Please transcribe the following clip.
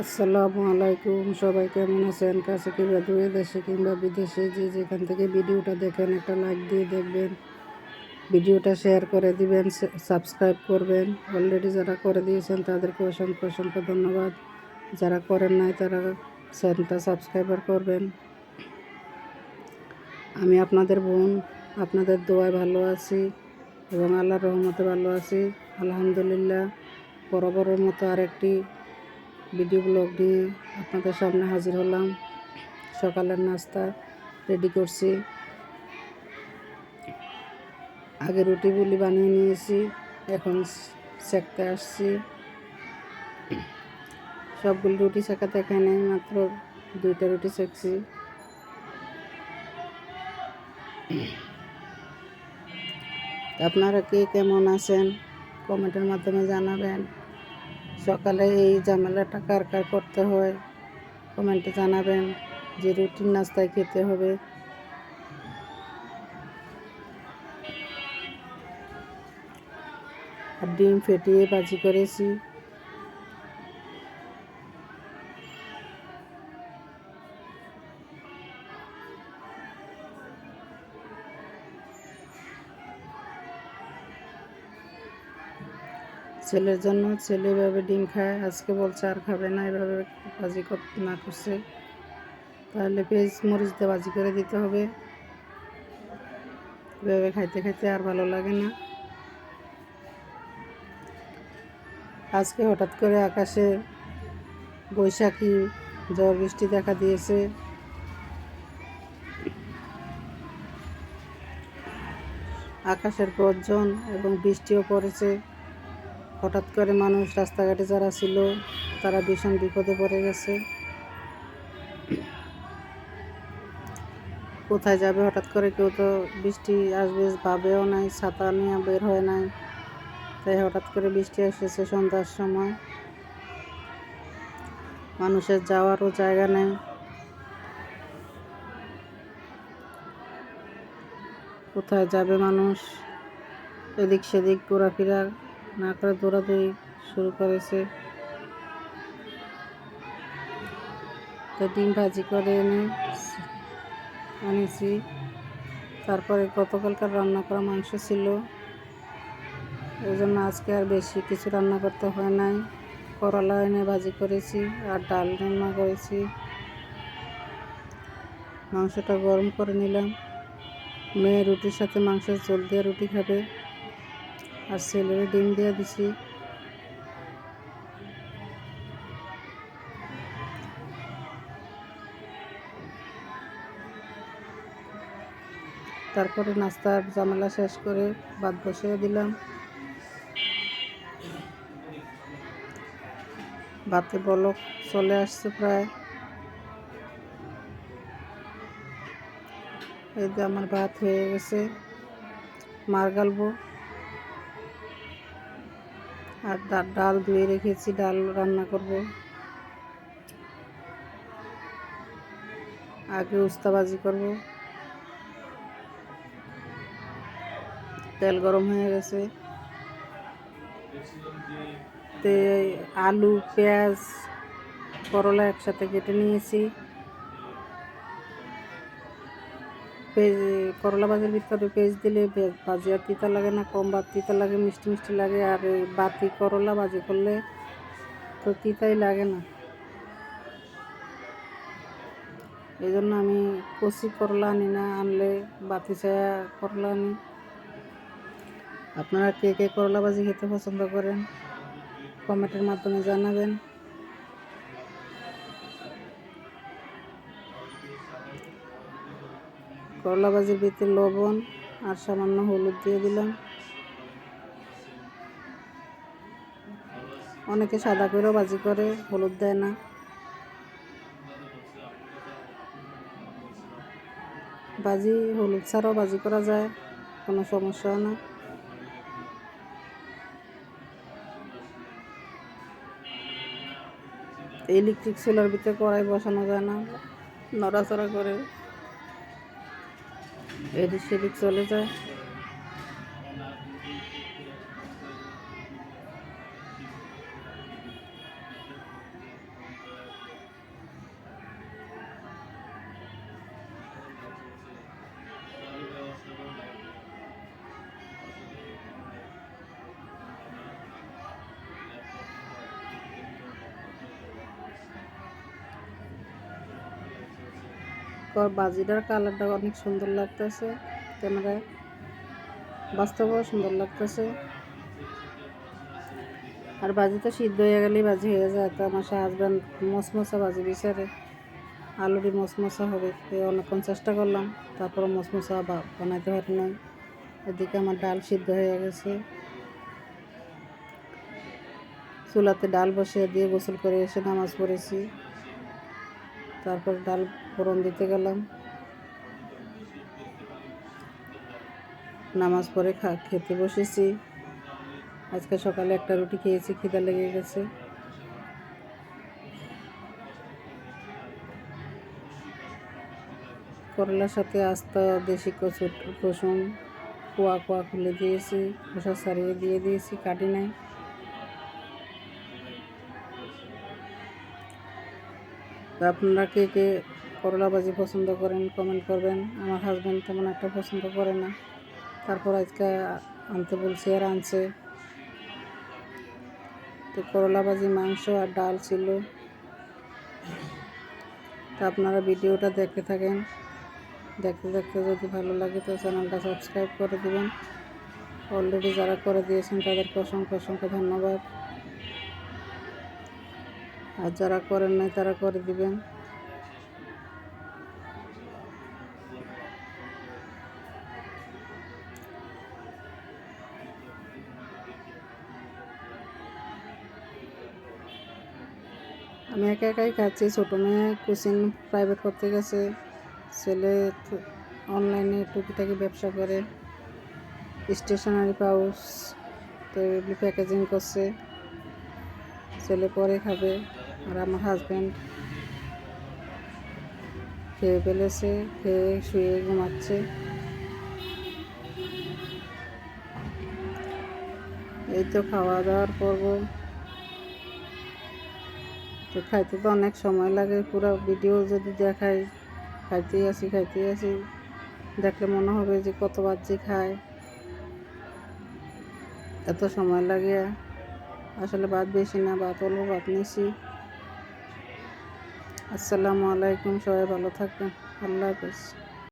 আসসালামু আলাইকুম। সবাই কেমন আছেন? কাছে কিংবা দূরে দেশে কিংবা বিদেশে যে যেখান থেকে ভিডিওটা দেখেন, একটা লাইক দিয়ে দেখবেন। ভিডিওটা শেয়ার করে দিবেন সাবস্ক্রাইব করবেন। অলরেডি যারা করে দিয়েছেন, তাদেরকে অসংখ্য অসংখ্য ধন্যবাদ। যারা করেন নাই, তারা চ্যানেলটা সাবস্ক্রাইবার করবেন। আমি আপনাদের বোন, আপনাদের দোয়ায় ভালো আছি এবং আল্লাহর রহমতে ভালো আছি। আলহামদুলিল্লাহ। বরাবরের মতো আরেকটি ভিডিও ব্লগ নিয়ে আপনাদের সামনে হাজির হলাম। সকালের নাস্তা রেডি করছি। আগে রুটি বুলি বানিয়ে নিয়েছি, এখন সেকতে আসছি। সবগুলো রুটি শেখাতে এখানে মাত্র দুইটা রুটি সেকছি আপনারা কে কেমন আছেন? কমেন্টের মাধ্যমে জানাবেন। সকালে এই ঝামেলাটা কার কার করতে হয় কমেন্টে জানাবেন যে রুটিন নাস্তায় খেতে হবে। আর ডিম ফেটিয়ে বাজি করেছি। ছেলের জন্য ছেলে এভাবে ডিম খায়, আজকে বলছে আর খাবে না, এভাবে ভাজি না করছে। তাহলে পেঁয়াজ মরিচ দিয়ে ভাজি করে দিতে হবে। এভাবে খাইতে খাইতে আর ভালো লাগে না। আজকে হঠাৎ করে আকাশে বৈশাখী ঝড় বৃষ্টি দেখা দিয়েছে। আকাশের গর্জন এবং বৃষ্টিও পড়েছে। হঠাৎ করে মানুষ রাস্তাঘাটে যারা ছিল, তারা ভীষণ বিপদে পড়ে গেছে। কোথায় যাবে হঠাৎ করে কেউ তো বৃষ্টি আসবে, ভাবেও নাই, ছাতা নিয়ে বের হয় নাই। তাই হঠাৎ করে বৃষ্টি এসেছে সন্ধ্যার সময়। মানুষের যাওয়ারও জায়গা নেই। কোথায় যাবে মানুষ? এদিক সেদিক ঘোরাফেরা না করে দৌড়াদৌড়ি শুরু করেছে। তো ডিম ভাজি করে এনে আনেছি। তারপরে গতকালকার রান্না করা মাংস ছিল। ওই জন্য আজকে আর বেশি কিছু রান্না করতে হয় নাই। করলা এনে ভাজি করেছি আর ডাল রান্না করেছি। মাংসটা গরম করে নিলাম। মেয়ে রুটির সাথে মাংসের ঝোল দিয়ে রুটি খাবে। আর ছেলের ডিম দিয়ে দিছি। তারপরে নাস্তার জামেলা শেষ করে ভাত বসিয়ে দিলাম। ভাতে বলক চলে আসছে প্রায়। এই যে আমার ভাত হয়ে গেছে, মার গালবো। আর ডাল ধুয়ে রেখেছি, ডাল রান্না করব। আগে উস্তাবাজি করব। তেল গরম হয়ে গেছে। তে আলু, পেঁয়াজ, করলা একসাথে কেটে নিয়েছি। পেঁয়াজ করলা ভাজির ভিতরে পেঁয়াজ দিলে ভাজি আর তিতা লাগে না, কম বা তিতা লাগে, মিষ্টি মিষ্টি লাগে। আর বাতি করলা ভাজি করলে তো তিতাই লাগে না। এই জন্য আমি কচি করলা আনি না, আনলে বাতি ছায়া করলা আনি। আপনারা কে কে করলা ভাজি খেতে পছন্দ করেন? কমেন্টের মাধ্যমে জানাবেন। করলা ভাজির ভিতরে লবণ আর সামান্য হলুদ দিয়ে দিলাম। অনেকে সাদা করেও ভাজি করে, হলুদ দেয় না। ভাজি হলুদ ছাড়াও ভাজি করা যায়, কোনো সমস্যা না। ইলেকট্রিক চুলার ভিতরে কড়াই বসানো যায় না, নড়াচড়া করে এদিক সেদিক চলে যায়। বাজিটার কালারটা অনেক সুন্দর লাগতেছে। ক্যামেরায় বাস্তবেও সুন্দর লাগতেছে। আর বাজি তো সিদ্ধ হয়ে গেলেই বাজি হয়ে যায়, তো আমার হাজব্যান্ড মশমশা বাজি বিচারে। আলুটি মশমশা হবে অনেকক্ষণ চেষ্টা করলাম তারপর মশমশা বানাইতে পারি নাই। এদিকে আমার ডাল সিদ্ধ হয়ে গেছে। চুলাতে ডাল বসিয়ে দিয়ে গোসল করে এসে নামাজ পড়েছি। তারপর ডাল ফোড়ন দিতে গেলাম। নামাজ পড়ে খা, খেতে বসেছি। আজকে সকালে একটা রুটি খেয়েছি, খিদা লেগে গেছে। করলার সাথে আস্তা দেশি কচু রসুন কুয়া কুয়া খুলে দিয়েছি, খোসা সারিয়ে দিয়ে দিয়েছি, কাটি নাই। আপনারা কে কে করলা ভাজি পছন্দ করেন কমেন্ট করবেন। আমার হাজব্যান্ড তেমন একটা পছন্দ করে না। তারপর আজকে আনতে বলছি, আর আনছে। তো করলা ভাজি মাংস আর ডাল ছিল। তা আপনারা ভিডিওটা দেখতে থাকেন। দেখতে দেখতে যদি ভালো লাগে তো চ্যানেলটা সাবস্ক্রাইব করে দেবেন। অলরেডি যারা করে দিয়েছেন, তাদেরকে অসংখ্য অসংখ্য ধন্যবাদ। আর যারা করেন নাই, তারা করে দিবেন। আমি একা একাই খাচ্ছি। ছোটো মেয়ে কোচিং প্রাইভেট করতে গেছে। ছেলে অনলাইনে টুকিটাকি ব্যবসা করে। স্টেশনারি পাউস তো এগুলি প্যাকেজিং করছে। ছেলে পরে খাবে আর আমার হাজব্যান্ড খেয়ে ফেলেছে, খেয়ে শুয়ে ঘুমাচ্ছে। এই তো খাওয়া দাওয়ার পর্ব। তো খাইতে তো অনেক সময় লাগে, পুরো ভিডিও যদি দেখাই, খাইতেই আসি খাইতেই আসি। দেখলে মনে হবে যে কত বাচ্চি খায়। এত সময় লাগে। আসলে ভাত বেশি না, ভাত অল্প, ভাত নিছি। আসসালামু আলাইকুম, সবাই ভালো থাকবেন। আল্লাহ হাফেজ।